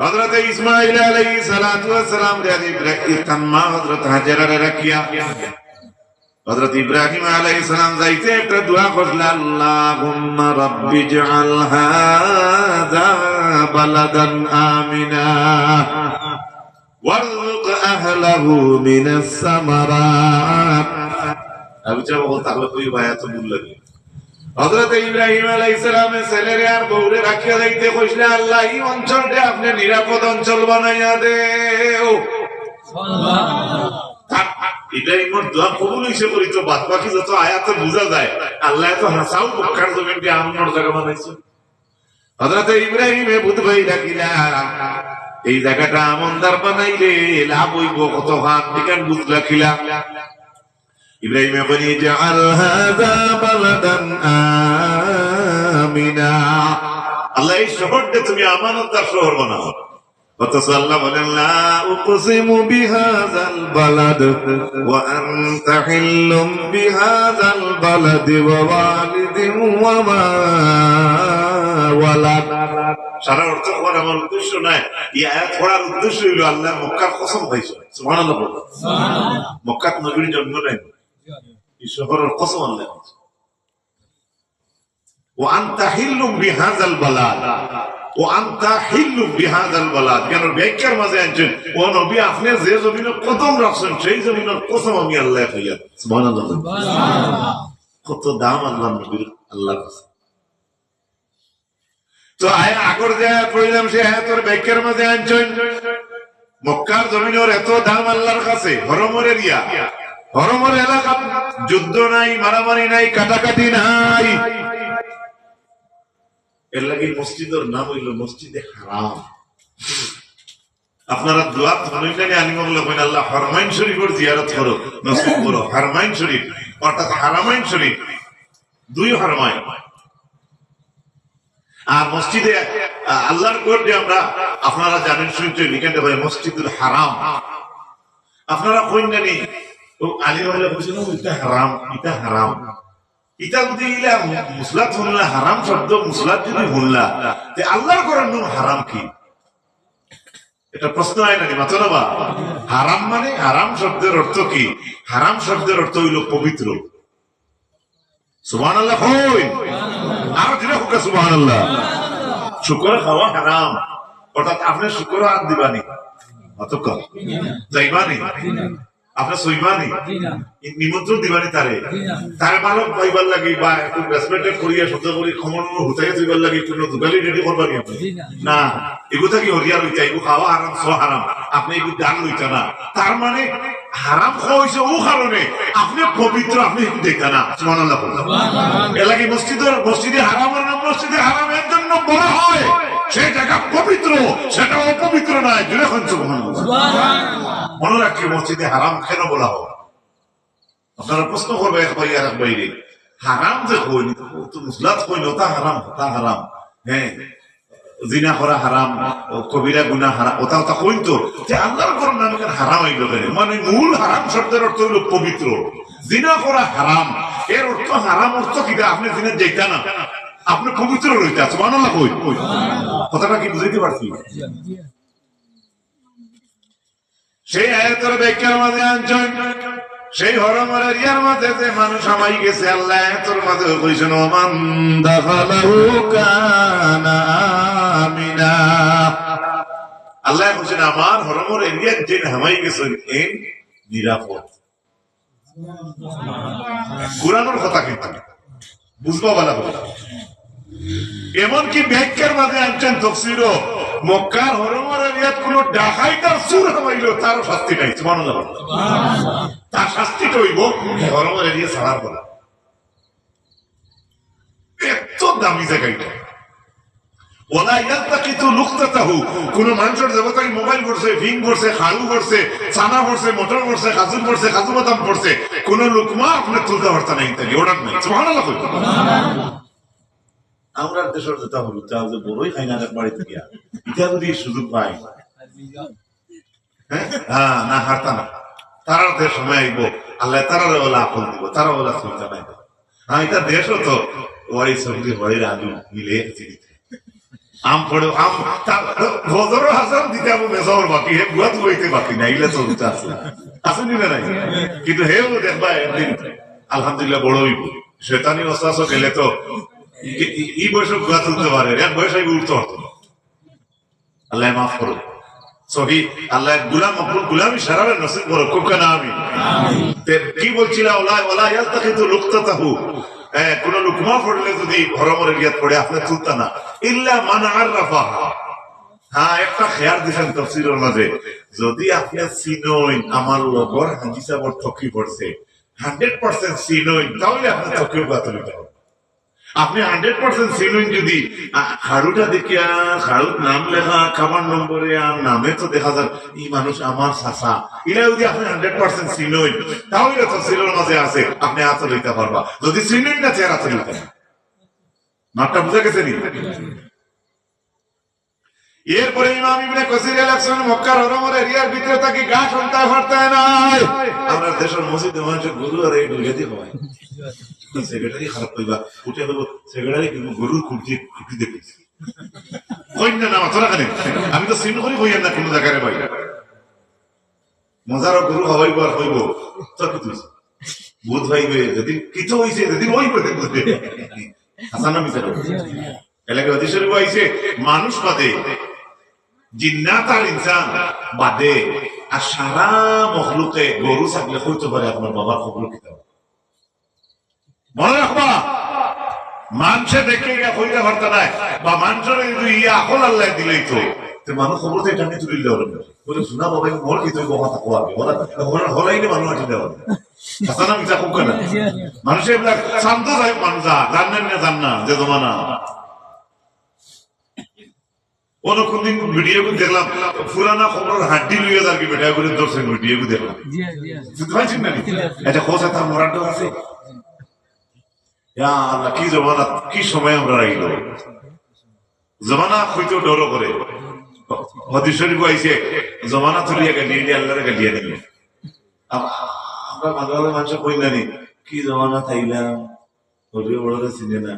আলাইহিস সালাতু ওয়াস সালাম রে ইব্রাহিম তাম্মা হযরত হাজারা রাখিয়া। হযরত ইব্রাহিম আলাইহিস সালাম যাইতে একটা দোয়া করলেন, আল্লাহুম্মা রাব্বি জাআল হাযা বালাদান আমিনা ওয়ারযুক আহলাহু মিনাস সামারাত. আমি চাবো তাহলে তুই ভাইয়া তো হযরত ইব্রাহিম আলাইহিস সালামের ছেলেরে আর বউরে রাখিয়া যাইতে কইলে আল্লাহ, এই অঞ্চলটা আপনি নিরাপদ অঞ্চল বানাইয়া রাখিলা এই জায়গাটা আমন্দার বানাইলে লাভ হইব কত হাত বিকান বুঝ রাখিলা? ইব্রাহিম বলি আমিনা। আল্লাহ এই শহরটা তুমি আমানতদার শহর বানাও। অথচ আল্লাহ বলেন লা উকসিমু বিহাযাল বালাদ ওয়া আনতা হিল্লুম বিহাযাল বালাদ ওয়া ওয়ালিদিন ওয়া মা ওয়ালাদ। সারা অর্থ করার আমার উদ্দেশ্য নাই। এই আয়াত পড়ার উদ্দেশ্য হইল আল্লাহ মক্কার কসম খাইছে। সুবহানাল্লাহ বলো। মক্কাত নবীর জন্ম নাই। শহরের কসম আল্লাহ ও আন্তা হিল্লু বিহাজাল ও আন্তা হিল্লু বিহাজাল কেন ব্যাখ্যার মাঝে আনছেন? ও নবী আপনি যে জমিনের কদম রাখছেন সেই জমিনের কসম আমি আল্লাহ হইয়া কত দাম আল্লাহ নবীর আল্লাহ তো আয় আগর পড়লাম সে হ্যাঁ তোর ব্যাখ্যার মাঝে আনছেন। মক্কার জমিনের এত দাম আল্লাহর কাছে হরমরে দিয়া হরমর এলাকা, যুদ্ধ নাই, মারামারি নাই, কাটাকাটি নাই। এর লাগে মসজিদের নাম হইল মসজিদে হারাম। আপনারা বললে কইন আল্লাহ হারমাইন শরীফের জিয়ারত করো করো, হারমাইন শরীফ। অর্থাৎ হারামাইন শরীফ, দুই হারমাইন আর মসজিদে, আল্লাহর কোর্টে আমরা, আপনারা জানেন শুনছেন এখানে মসজিদুল হারাম। আপনারা ও আলী বলছেন ও, এটা হারাম এটা হারাম। ইটা ইলা মুসলাত শুনলা হারাম শব্দ মুসলাত যদি শুনলা তে আল্লাহর করার নাম হারাম কি? এটা প্রশ্ন হয় নাকি মাত্র হারাম মানে হারাম শব্দের অর্থ কি? হারাম শব্দের অর্থ হইল পবিত্র। সুবহান আল্লাহ হই আর যেটা হোক সুবহান আল্লাহ শুকর খাওয়া হারাম। অর্থাৎ আপনি শুকর হাত দিবানি। অতক যাইবানি। আপনি সইবানি নিমন্ত্রণ দিবানি তারে। তারে ভালো পাইবার লাগি বা একটু রেসপেক্টেড করিয়া সহ্য করি খমন হুতাইয়া দিবার লাগি কোনো দুগালি রেডি করবার আপনি না। এগুলো কি হরিয়া লইতা? এগু খাওয়া হারাম সো হারাম। আপনি এগু দান লইতা না। তার মানে হারাম খাওয়া হয়েছে ও কারণে আপনি পবিত্র আপনি একটু দেখা না। বললাম এলাকি মসজিদের মসজিদে হারামের নাম মসজিদে হারামের জন্য বলা হয়। সেই জায়গা পবিত্র সেটা অপবিত্র নয় জুড়ে এখন সুবহানাল্লাহ। মনে রাখি মসজিদে হারাম কেন বলা হয় আপনারা প্রশ্ন করবে এক ভাই আর এক বাইরে হারাম যে হইল মুসলাত হইল, তা হারাম তা হারাম। হ্যাঁ জিনা করা হারাম কবিরা গুনা হারাম ওটা ওটা কইন তো। যে আল্লাহর কোন নাম হারাম হইল মানে মূল হারাম শব্দের অর্থ হইল পবিত্র। জিনা করা হারাম, এর অর্থ হারাম অর্থ কিটা আপনি জিনা যেটা না, আপনি পবিত্র রইতে কই? কই? কথাটা কি বুঝাইতে পারছি? সেই আয়াতের ব্যাখ্যার মাঝে আনছেন, সেই হরমর এরিয়ার মাঝে যে মানুষ আমাই গেছে, আল্লাহ আয়াতের মাঝে কইছেন, ওমান দাখালাহু কানা আমিনা। আল্লাহ কইছেন আমার হরমর এরিয়ার যে হামাই গেছেন এ নিরাপদ। কোরআনের কথা কিন্তু বুঝবা বলা কথা এমনকি ব্যাখ্যার মাঝে আনছেন তফসির মক্কার হরমর এরিয়াত কোন ডাকাইতার সুর হামাইল তার শাস্তি নাই তার শাস্তিটা হইব হরমর এরিয়া ছাড়ার ইয়াত্তাকিতু লুকতাতাহু কোন মানুষের মোবাইল ভিং মোটর লুকমা আপনার তুলতে পারতা নাই তাই ওটা নাই, সুবহানাল্লাহ কই। আমরা দেশের যেটা হলো তা যে বড়ই খাই না বাড়িতে গিয়া। এটা যদি সুযোগ পাই। হ্যাঁ? হ্যাঁ, না হারতা না দেশ সময় আইব। আল্লাহ তারার ওলা আপন দিব তারা ওলা চিন্তা নাই হ্যাঁ এটা দেশও তো। ওই সবজি হয়ে রাজু মিলে আম পড়ে আম ভজর হাসান দিতে আমি মেজাওর বাকি। হে বুয়া তো হইতে বাকি না আছে। আছে নাই? কিন্তু হেও দেখবা একদিন আলহামদুলিল্লাহ বড় হইব। অস্তাস গেলে তো এই বয়সে গুয়া তুলতে পারে এক বয়সে উঠতে পারতো। আল্লাহ মাফ করো সহি আল্লাহ গুলাম গুলামি সারাবে নসিব করো খুব কেন আমি কি বলছিলাম ওলা ওলা ইয়ালতা কিন্তু লুকতাতাহু? হ্যাঁ কোন লুকমা পড়লে যদি হরমরের ইয়াত পড়ে আপনি তুলতা না। ইল্লা মান আররাফা হ্যাঁ একটা খেয়াল দিছেন তফসিলের মাঝে। যদি আমার লগর হাজি সাবর থকি পড়ছে হান্ড্রেড পার্সেন্ট চিনই তাহলে আপনি বাতলিত হবে আপনি হান্ড্রেড পার্সেন্ট চিনুন যদি খাড়ুটা দেখিয়া খাড়ুর নাম লেখা খাবার নম্বরে আর নামে তো দেখা যায় এই মানুষ আমার চাষা এটা যদি আপনি হান্ড্রেড পার্সেন্ট চিনুন তাহলে তো সিলোর মাঝে আছে, আপনি হাতে লইতে পারবা। যদি চিনুন না লইতে না মাপটা বুঝা গেছে নি? এরপরে ইমাম ইবনে কসির ইলেকশন মক্কার হরমর এরিয়ার ভিতরে তাকে গা শুনতে পারতে নাই। আমরা দেশের মসজিদে মানুষের গুরু আর এই দুর্গতি হয় সেক্রেটারি খারাপ কইবা উঠে হলো সেক্রেটারি কিন্তু গরুর খুঁটি খুঁটি দেখেছি কইন না মাথা রাখানে আমি তো সিন করি কইয়া না কোনো জায়গায় ভাই মজার গরু হওয়াইব আর হইব তো কি বুধ হইবে যদি কিছু হইছে যদি হইব হাসানা মিশা এলাকা অতি শরীফ হইছে মানুষ বাদে জিন্নাত আর ইনসান বাদে আর সারা মখলুকে গরু থাকলে হইতে পারে আপনার বাবার খবর কিতাব মনে রাখবা মানুষে দেখে পারত নাই। বা মানুষের ইয়া আকল আল্লাহ দিলেই তো মানুষ খবর এটা নিয়ে তুলি দেওয়ার বলে শোনা বাবা মোর কি তুই কথা থাকো আগে ওরা মানুষ আটি দেওয়ার হাসানা মিছা খুব কেন মানুষ এবিলাক শান্ত যায় মানুষ জানেন না জান না যে জমানা। কোনদিন ভিডিও দেখলাম পুরানা খবর হাড্ডি লইয়া যার কি বেটা করে দর্শন ভিডিও দেখলাম। বুঝতে পারছেন না এটা তার মরার আছে। ইয়া আল্লাহ, কি জমানা, কি সময় আমরা রাইল? জমানা হইতো ডরও করে। হদি শরীফ জমানা তুলিয়া গালিয়ে দিয়ে আল্লাহরে গালিয়ে আম- আমরা মাঝে মাঝে মানুষ কই জানি, কি জমানা থাইলাম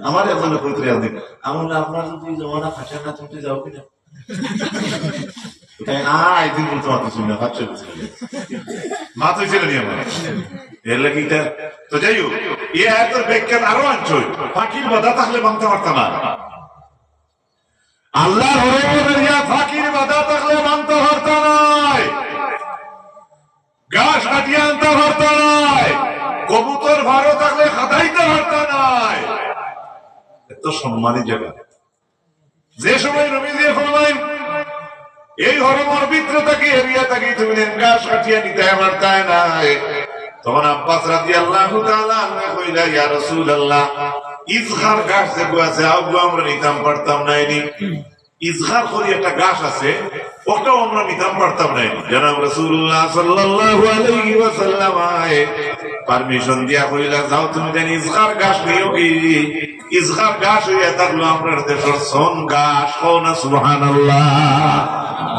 আমার আমার আপনার যদি জমানা ফাঁসা না তুমি যাও কিনা? পারতাম গাছ নাই কবুতর ভালো থাকলে খাতাইতে পারত নাই এত সম্মানী জায়গা যে সময় নবী দিয়ে ফরমাইন এই হরমর ভিতরে তাকে এরিয়া তাকে তুমি গাছ কাটিয়ে নিতে আমার তাই নাই। তখন আব্বাস রাজি আল্লাহ কইলা ইয়া রসুল আল্লাহ ইজহার গাছ দেখো আছে, আব্বু, আমরা নিতাম পারতাম নাইনি ইজহার করি একটা গাছ আছে, ওটাও আমরা নিতাম পারতাম নাইনি জানাব রসুল্লাহ সাল্লাল্লাহু আলাইহি ওয়াসাল্লাম পারমিশন দিয়া কইলা, যাও তুমি জানি ইজহার গাছ নিও কি? ইজহার গাছ হইয়া থাকল আমরা দেশের সন গাছ কও না, সুবহানাল্লাহ।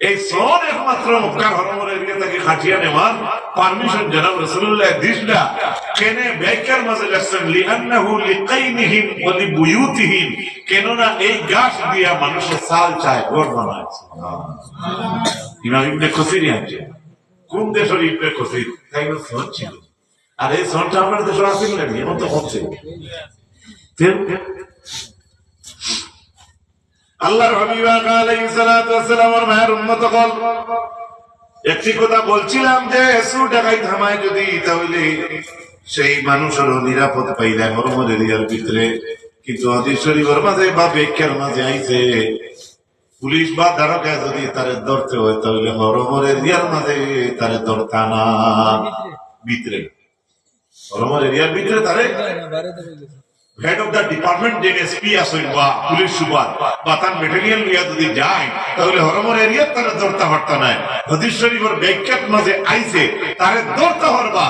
এই সন একমাত্র মুক্তার হরমর এরিয়া থেকে খাটিয়া নেওয়ার পারমিশন জানাব রসুল্লাহ দিসলা কেনে ব্যাখ্যার মাঝে লেখছেন লিআন্নাহু লিকাইনিহিম ওয়া লিবুয়ুতিহিম, কেননা এই গাছ দিয়া মানুষের সাল চায়, ঘর বানায়। ইমাম ইবনে কসির আছে। কোন দেশের ইবনে কসির তাই সন ছিল। আর এই সনটা আপনার দেশে আসেন না এমন তো হচ্ছে। আল্লাহর হাবিব আলাইহিস মায়ের উম্মত কল একটি কথা বলছিলাম যে সু ডাকাই থামায় যদি, তাহলে সেই মানুষেরও নিরাপদ পাইলে মরমর এরিয়ার ভিতরে। কিন্তু হাদিস শরীফের মাঝে বা ব্যাখ্যার মাঝে আইছে, পুলিশ বা দ্বারকায় যদি তারে ধরতে হয়, তাহলে হরমর এরিয়ার মাঝে তারে ধরতা না, ভিতরে। হরমর এরিয়ার ভিতরে তারে হেড অফ দ্য ডিপার্টমেন্ট যে এসপি আসেন বা পুলিশ সুপার বা তার মেটেরিয়াল নিয়ে যদি যায়, তাহলে হরমর এরিয়ার তারা ধরতে পারত না হদিস শরীফের ব্যাখ্যাত মাঝে আইছে, তারে ধরতে পারবা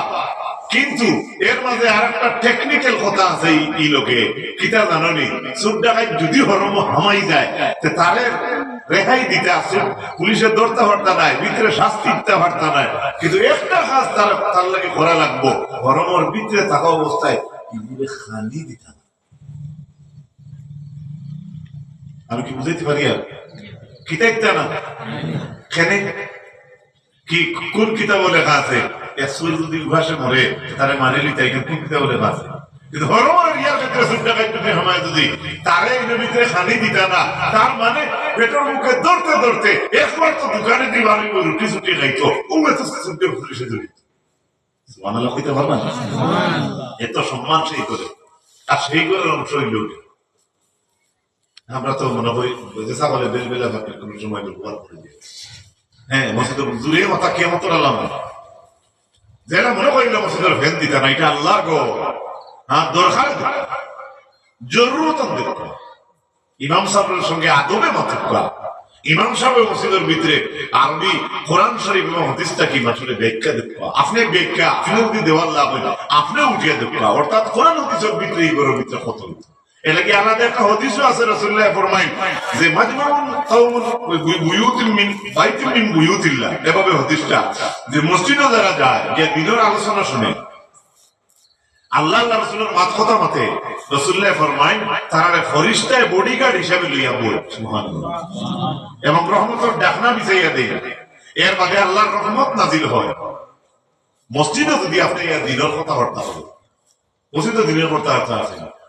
কিন্তু এর মাঝে আর একটা টেকনিক্যাল কথা আছে এই- লোকে। কিতা জাননি? সুদ ডাকাই যদি হরম হামাই যায় তারে রেহাই দিতে আসছে পুলিশের ধরতে পারতা নাই, ভিতরে শাস্তি দিতে পারতা নাই। কিন্তু একটা কাজ তার তার লাগে করা লাগবো। হরমর ভিতরে থাকা অবস্থায় খালি দিতাম আমি কি বুঝাইতে পারি আর? কিতাইতে না? কেন কি কোন কিতাব লেখা আছে? যদি উভাসে মরে তারে মানে লিতে কোন কিতাব লেখা আছে? কিন্তু হরমর ইয়ার ক্ষেত্রে সুন্দর যদি হামায় যদি তারে এর ভিতরে খানি দিতা না তার মানে পেটের মুখে ধরতে ধরতে একবার তো দোকানে রুটি খাইতো ও এত সুন্দর পুলিশে জড়িত সুবহানাল্লাহ কইতে পারবেন এত সম্মান সেই করে। আর সেই করে অংশ হইল আমরা তো মনে ছাগলে বেল কোন সময় করে হ্যাঁ মসজিদের জুড়ে মাথা কে মতো মনে মসজিদের ভেন না, এটা আল্লাহ গো। হ্যাঁ দরকার জরুরত ইমাম সাহেবের সঙ্গে ইমাম মসজিদের ভিতরে আরবি কোরআন শরীফ এবং হাদিসটা কি আসলে ব্যাখ্যা দেখবা আপনি ব্যাখ্যা, আপনি যদি দেওয়ার লাভ আপনি উঠিয়ে দেখবা অর্থাৎ কোরআন হাদিসের ভিতরে এই ঘরের ভিতরে কত এটা কি আলাদা একটা হাদিসও আছে ফরমাই যে মাজমাউন বুয়ুতিন মিন বাইতিন মিন বুয়ুতিল্লাহ। এভাবে হাদিসটা, যে মসজিদে যারা যায়, যে আলোচনা শুনে, আল্লাহ আল্লাহ মাত কথা মতে ফরমাই তারা বডিগার্ড হিসাবে লইয়া। এবং ডাকনা বিছাইয়া দেয়। এর বাদে আল্লাহর রহমত নাজিল হয়। মসজিদে যদি আপনি দিনের কথা হরতা হবে মসজিদে দিনের কথা হরতা আছে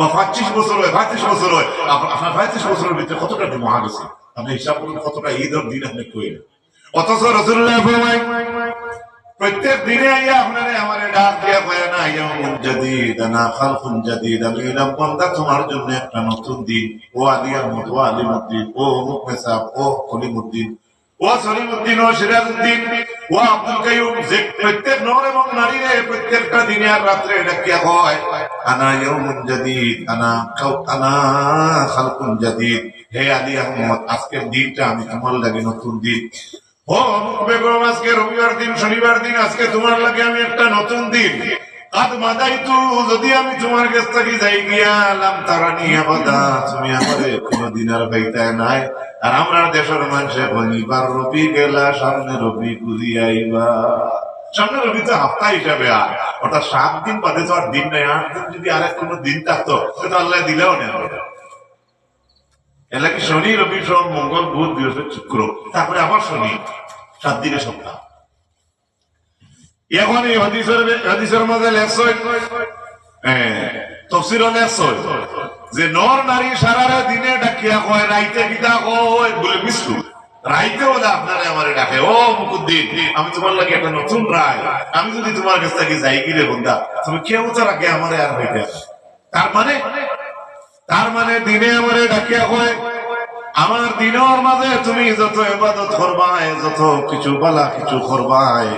বা পঁচিশ বছর হয়, পঁয়ত্রিশ বছর হয়। আপনার পঁয়ত্রিশ বছরের ভিতরে কতটা মহা গেছে আপনি হিসাব করুন কতটা দিন আপনি কইলেন অথচ রসুল্লাহ প্রত্যেক দিনে আইয়া আপনারে আমারে ডাক দিয়া না, ইয়াউমুন জাদিদ আনা খালকুন জাদিদ তোমার জন্য একটা নতুন দিন। ও আলী আহমদ, ও আলিমুদ্দিন ও অমুক মেসাব ও কলিমুদ্দিন ও সিরাজউদ্দিন ও আব্দুল কাইয়ুম প্রত্যেক নর এবং প্রত্যেকটা দিনে আর রাত্রে কয় আনা ইয়াউমুন জাদিদ, আনা কাউ আনা খালকুন জাদিদ। হে আলী আহমদ, আজকের দিনটা আমি তোমার লাগে নতুন দিন। ও অমুক বেগম, আজকে রবিবার দিন, শনিবার দিন, আজকে তোমার লাগে আমি একটা নতুন দিন। যদি আমি তোমার যাই গিয়া আর নাই। আর দেশের রবি গেলা, সামনে রবি সামনে রবি তো আর সাত দিন বাদে তো আর দিন নাই, আট দিন যদি আরেক কোনো দিন থাকতো আল্লাহ দিলেও নেই। এলাকি শনি, রবি সোম, মঙ্গল, বুধ, বৃহস্পতি, শুক্র, তারপরে আবার শনি, সাত দিনের সপ্তাহ। এখন এই হদিসের হদিসের লেখছই তফসির যে নর নারী দিনে ডাকিয়া কয়, রাইতে কিতা কয়, বলে রাইতে বলে আমারে ডাকে, ও মুকুদ্দিন, আমি তোমার লাগে একটা নতুন রায়। আমি যদি তোমার কাছ থেকে যাই বন্ধা, তুমি কেউ তো রাখে আমারে আর হইতে তার মানে? তার মানে দিনে আমারে ডাকিয়া কয়, আমার দিনের মাঝে তুমি যত করবাই, যত কিছু বালা কিছু করবাই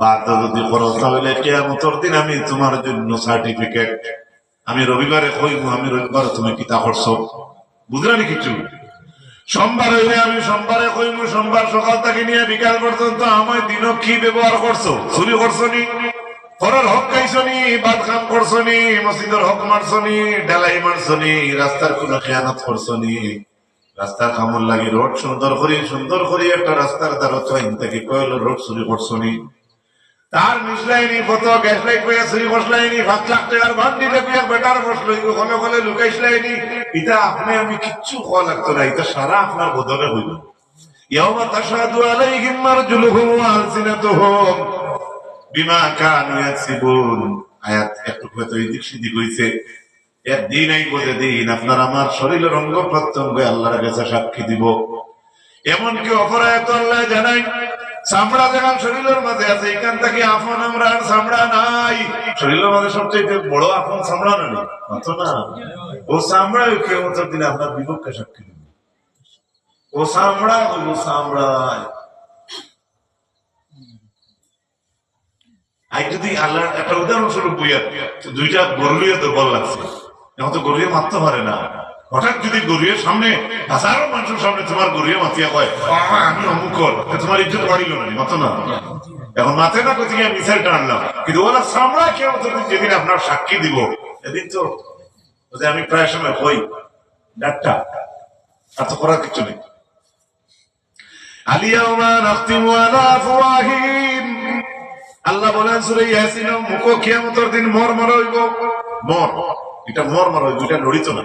বাদ যদি করো তাহলে কেয়ামতর দিন আমি তোমার জন্য সার্টিফিকেট আমি রবিবারে কইব আমি রবিবার তুমি কিতা করছ? বুঝলেন কিছু? সোমবার হইলে আমি সোমবারে কইব সোমবার সকাল থেকে নিয়ে বিকাল পর্যন্ত আমার দিন কি ব্যবহার করছ? চুরি করছ নি? ঘরের হক খাইছো নি? বাদ খাম করছ নি? মসজিদের হক মারছো নি? ডালাই মারছো নি? রাস্তার কোনো খেয়ানত করছ নি? রাস্তার কামড় লাগি রোড সুন্দর করি সুন্দর করি একটা রাস্তার দ্বারা থেকে কয়লো রোড চুরি করছ নি? তার মিশলাইনি, কত গ্যাস লাইট পেয়ে চুরি বসলাইনি পাঁচ লাখ টাকার ভান্ডি পেয়ে বেটার বসল কলে কলে লুকাইছিলাইনি এটা আপনি আমি কিচ্ছু খাওয়া লাগতো না এটা সারা আপনার বদলে হইল। ইয়াউমা তাশহাদু আলাইহিম আরজুলুহুম ওয়া আলসিনাতুহুম। বিমা কানু ইয়াকসিবুন। আয়াত একটু হয়তো এদিক সেদিক হইছে। একদিন আইব যেদিন আপনার আমার শরীরের অঙ্গ প্রত্যঙ্গ আল্লাহর কাছে সাক্ষী দিব। এমনকি অপরায়ত আল্লাহ জানাই চামড়া যেখান শরীরের মাঝে আছে, এখান থেকে আপন আমরা আর চামড়া নাই। শরীরের মাঝে সবচেয়ে বড় আপন চামড়া নেই না। ও চামড়া কেমতের দিনে আপনার বিপক্ষে সাক্ষী ও চামড়া ওই চামড়ায় আজ যদি আল্লাহ একটা উদাহরণস্বরূপ বইয়া, দুইটা গরুলিয়া দুর্বল লাগছে। এখন তো গরুয়ে মারতে পারে না। হঠাৎ যদি গরুয়ের সামনে, হাজারো মানুষের সামনে তোমার গরুয়ে মাতিয়া কয় আমি অমুক তোমার ইজ্জত বাড়িল না, মতো না। এখন মাথায় না কোথায় মিসাইলটা আনলাম। কিন্তু ওরা সামলা কেউ যেদিন আপনার সাক্ষী দিব এদিন তো আমি প্রায় সময় হই ডাক্তার, আর তো করার কিছু নেই। আল্লাহ বলেন, সুরে ইয়াসিন মুখ কিয়ামতের দিন মর মর হইব। মর, এটা মর মর হইব, এটা লড়িত না।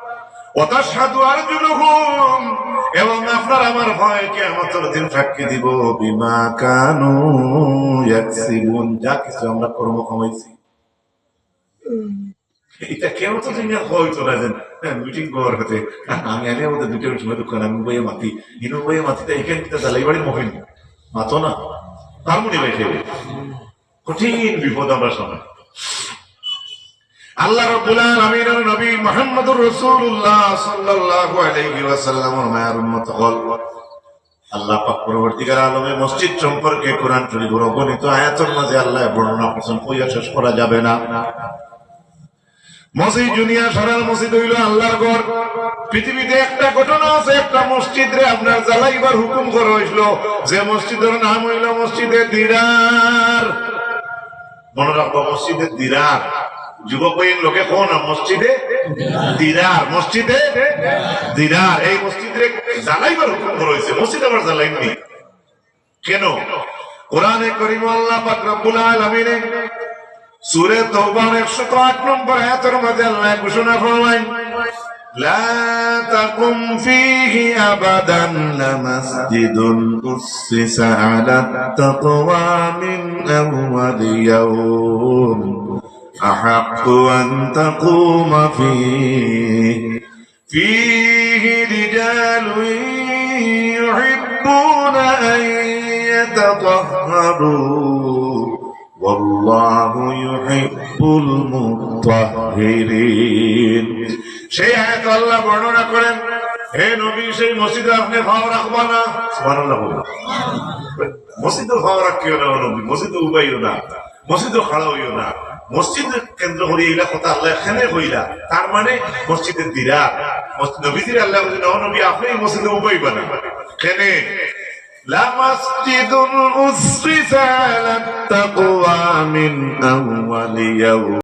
আপনার আমার কর্ম কেউ তো মিটিং করার হতে। আমি আমাদের সময় দোকান মাতি। বইয়ে মাতিতে এখান থেকে দালাই বাড়ির মহিল মাতো না। মনে কঠিন বিপদ আমরা সময় আল্লাহ রাব্বুল আলামিনের নবী মুহাম্মদুর রাসূলুল্লাহ সাল্লাল্লাহু আলাইহি ওয়াসাল্লামের মায়ের উম্মত হল। আল্লাহ পাক পরবর্তীকার আলমে মসজিদ সম্পর্কে কোরআন আয়াতের মাঝে আল্লাহ বর্ণনা কইয়া শেষ করা যাবে না। মসজিদ মসজিদ হইল আল্লাহর ঘর। পৃথিবীতে একটা ঘটনা আছে, একটা মসজিদ রে আপনার জ্বালাইবার হুকুম করা যে মসজিদের নাম হইল মসজিদে দিরার। মনে রাখব, মসজিদে দিরার। যুবক বইয়ের লোকে কোন মসজিদে দিরার মসজিদে দিরার এই মসজিদে জ্বালাইবার হুকুম করা হয়েছে মসজিদ আবার জ্বালাইনি কেন কোরআনে করিম আল্লাহ পাক রব্বুল আলামিনে সূরা তওবার 108 নম্বর আয়াতের মধ্যে আল্লাহ ঘোষণা ফরমায় لا تقم فيه أبدا لمسجد أسس على التقوى من أول يوم أحق أن تقوم فيه فيه رجال يحبون أن يتطهروا والله يحب المطهرين সেই আয়াত আল্লাহ বর্ণনা করেন হে নবী সেই মসজিদে আপনি ভাও রাখবা না সুবহানাল্লাহ বলুন মসজিদে ভাও রাখিও না নবী মসজিদে উবাইও না মসজিদে খাড়া হইও না মসজিদ কেন্দ্র করে এইলা কথা আল্লাহ এখানে হইলা তার মানে মসজিদের দিরা মসজিদ নবীজির আল্লাহ বলছেন "ও নবী আপনি মসজিদে উবাইবা না কেন لمسجد أسس على التقوى من أول يوم